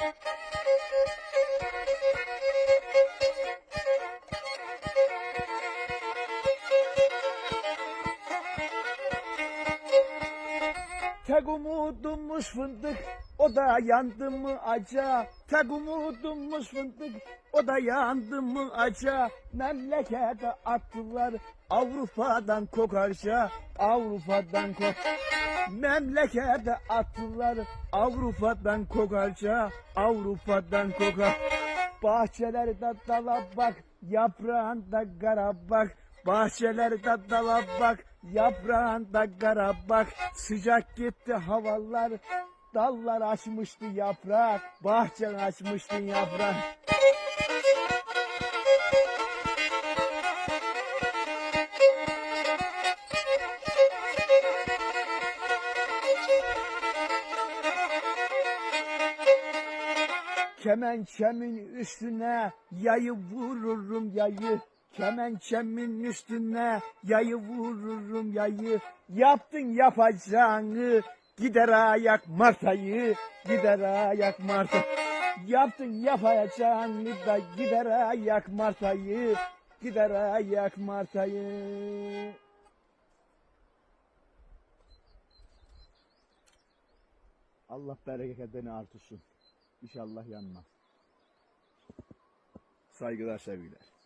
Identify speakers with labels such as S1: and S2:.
S1: Tek umudummuş fındık o da yandı mı aca Tek umudummuş fındık o da yandı mı aca Memlekete attılar Avrupa'dan kokarca Avrupa'dan kok Memlekete attılar. Avrupa'dan kokarca Avrupa'dan kokar Bahçelerde dala bak yaprağında kara bak. Bahçelerde dala bak yaprağında kara bak. Sıcak gitti havalar Dallar açmıştı yaprak. Bahçen açmıştı yaprak Kemençemin üstüne yayı vururum yayı. Kemençemin üstüne yayı vururum yayı. Yaptın yapacağını gider ayak martayı. Gider ayak marta. Yaptın yapacağını da gider ayak martayı. Gider ayak martayı. Allah bereketini artırsın. İnşallah yanmaz. Saygılar sevgiler.